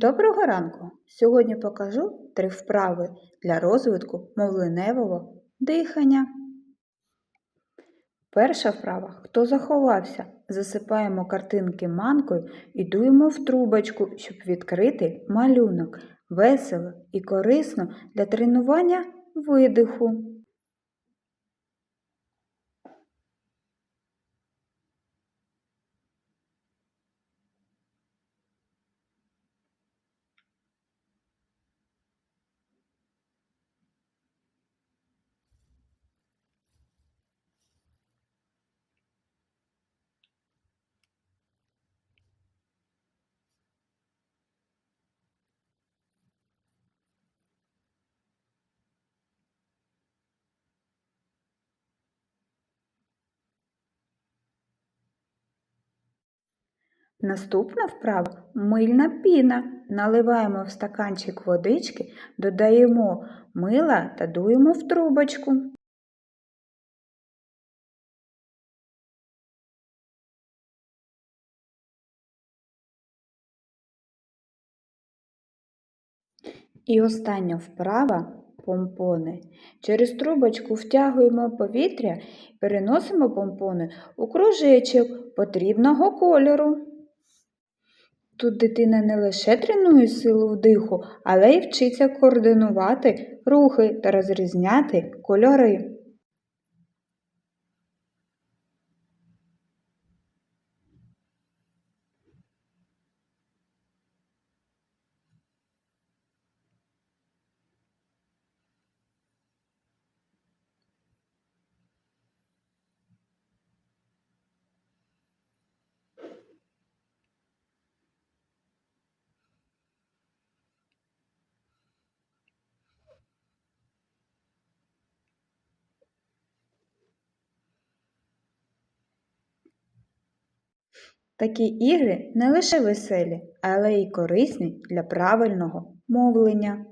Доброго ранку! Сьогодні покажу три вправи для розвитку мовленевого дихання. Перша вправа. Хто заховався? Засипаємо картинки манкою і дуємо в трубочку, щоб відкрити малюнок. Весело і корисно для тренування видиху. Наступна вправа мильна піна. Наливаємо в стаканчик водички, додаємо мила та дуємо в трубочку. І остання вправа помпони. Через трубочку втягуємо повітря переносимо помпони у кружечок потрібного кольору. Тут дитина не лише тренує силу вдиху, але й вчиться координувати рухи та розрізняти кольори. Такі ігри не лише веселі, але й корисні для правильного мовлення.